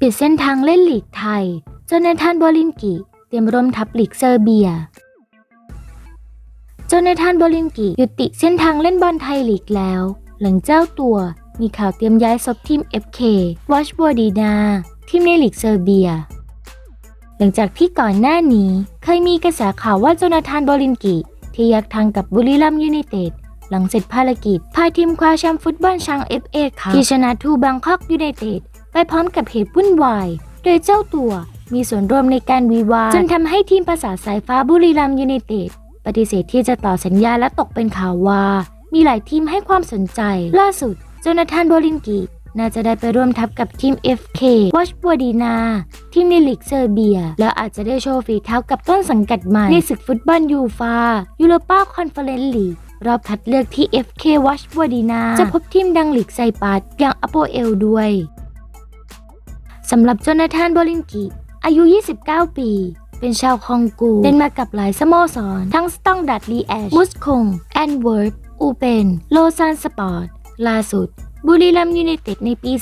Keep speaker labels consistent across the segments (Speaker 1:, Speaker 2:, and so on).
Speaker 1: ปิดเส้นทางเล่นหลีกไทย โจนาธานบอลินกิ เตรียมร่วมทัพลีกเซอร์เบีย โจนาธานบอลินกิยุติเส้นทางเล่นบอลไทยลีกแล้ว หลังเจ้าตัวมีข่าวเตรียมย้ายซบทีม FK วอชบอดีนาทีมในลีกเซอร์เบีย หลังจากที่ก่อนหน้านี้เคยมีกระแสข่าวว่าโจนาธานบอลินกิที่ยักทางกับบุรีรัมย์ยูไนเต็ด หลังเสร็จภารกิจพาทีมคว้าแชมป์ฟุตบอลช้าง FA ค่ะที่ชนะทูบังคอกยูไนเต็ดไปพร้อมกับเหตุวุ่นวาย โดยเจ้าตัวมีส่วนร่วมในการวิวาจนทำให้ทีมประสาสายฟ้าบุรีรัมยูไนเต็ดปฏิเสธที่จะต่อสัญญาและตกเป็นข่าวว่า มีหลายทีมให้ความสนใจ ล่าสุดโจนาธานโบลินกิน่าจะได้ไปร่วมทัพกับทีม FK วอชบัวดีนา ทีมในลีกเซอร์เบีย แล้วอาจจะได้โชว์ฝีเท้ากับต้นสังกัดใหม่ในศึกฟุตบอลยูฟายูโรปาคอนเฟอเรนซ์ลีก รอบคัดเลือกที่ FK วอชบัวดีนา จะพบทีมดังหลีกไซปัสอย่างอโปเอลด้วยสำหรับโจนาธานโบลินกิอายุ 29 ปี เป็นชาวคองโกเล่นมากับหลายสโมสร ทั้งสตองดัดลีแอชมุสคง แอนเวิร์ดอูเปน โลซานสปอร์ต ล่าสุด บุรีรัมย์ยูไนเต็ดในปี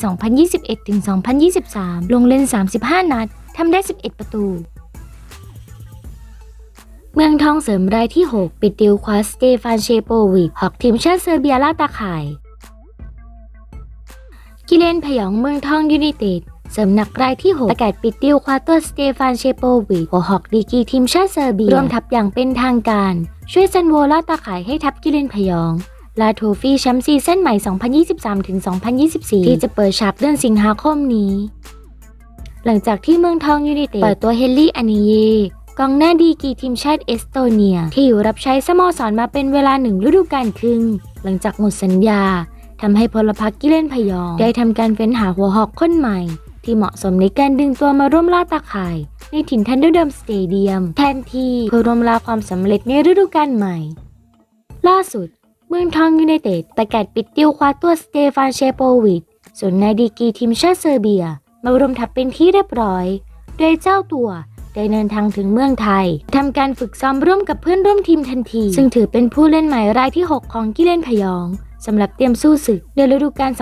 Speaker 1: 2021-2023 ลงเล่น 35 นัด ทำได้ 11 ประตู เมืองทองเสริมรายที่ 6 ปิดดิวคว้าสเตฟานเชโปวิชหอกทีมชาติเซอร์เบียล่าตาข่าย กิเลนพยองเมืองทองยูไนเต็ดเสริมหนักรายที่ 6 ประกาศปิดดิวคว้าตัวสเตฟานเชโปวิชหัวหอกดีกีทีมชาติเซอร์เบียร่วมทัพอย่างเป็นทางการ ช่วยซันโวล่าตาข่ายให้ทัพกิเลนพยองลาโทฟี่แชมป์ซีซั่นใหม่ 2023-2024 ที่จะเปิดฉากเดือนสิงหาคมนี้ หลังจากที่เมืองทองยูไนเต็ดเปิดตัวเฮนรี่อานิเย กองหน้าดีกีทีมชาติเอสโตเนีย ที่อยู่รับใช้สโมสรมาเป็นเวลาหนึ่งฤดูกาลครึ่ง หลังจากหมดสัญญาทำให้พลพรรคกิเลนพยอง ได้ทำการเฟ้นหาหัวหอกคนใหม่ ที่เหมาะสมในการดึงตัวมาร่วมล่าตาข่ายในถิ่นทันเดอร์เดิมสเตเดียม แทนที่เพื่อร่วมล่าความสำเร็จในฤดูกาลใหม่ ล่าสุด เมืองทองยูไนเต็ดประกาศปิดดิวคว้าตัวสเตฟานเชโปวิชส่วนนายดีกีทีมชาติเซอร์เบีย มารวมทัพเป็นที่เรียบร้อย โดยเจ้าตัว ได้เดินทางถึงเมืองไทยทำการฝึกซ้อมร่วมกับเพื่อนร่วมทีมทันที ซึ่งถือเป็นผู้เล่นใหม่รายที่ 6 ของกิเลนพยองสำหรับเตรียมสู้ศึกในฤดูกาล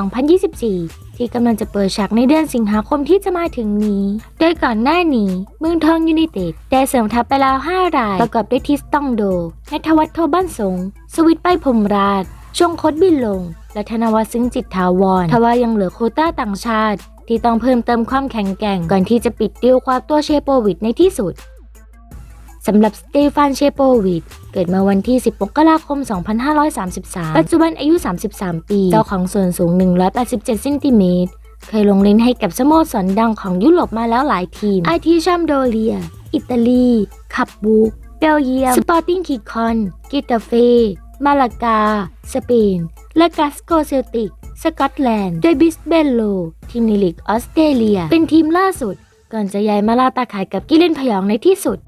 Speaker 1: 2023-2024 ที่กำลังจะเปิดฉากในเดือนสิงหาคมที่จะมาถึงนี้ โดยก่อนหน้านี้ เมืองทองยูไนเต็ดได้เสริมทัพไปแล้ว 5 ราย ประกอบด้วยทิสตองโดนัทวัฒน์โทบ้านสง สวิตไปพรมราชชงคดบินลง และธนวัฒน์ซึ้งจิตถาวรทว่ายังเหลือโคต้าต่างชาติ ที่ต้องเพิ่มเติมความแข็งแกร่ง ก่อนที่จะปิดดีลคว้าตัวเชโปวิดในที่สุดสำหรับสเตฟานเชโปวิดเกิดมาวันที่ 10มกราคม 2533 ปัจจุบันอายุ 33 ปี เจ้าของส่วนสูง 187เซนติเมตร เคยลงเล่นให้กับสโมสรดังของยุโรปมาแล้วหลายทีม อาทิชัมโดเลีย อิตาลีขับบุกเบลเยียม สปอร์ติ้งคิคอน กิตาเฟ มาลากา สเปน และกาสโกเซลติก สกอตแลนด์ โดยบิสเบลโล ทีมในลีกออสเตรเลีย เป็นทีมล่าสุด ก่อนจะย้ายมาลาตาขายกับกิเลนพยองในที่สุด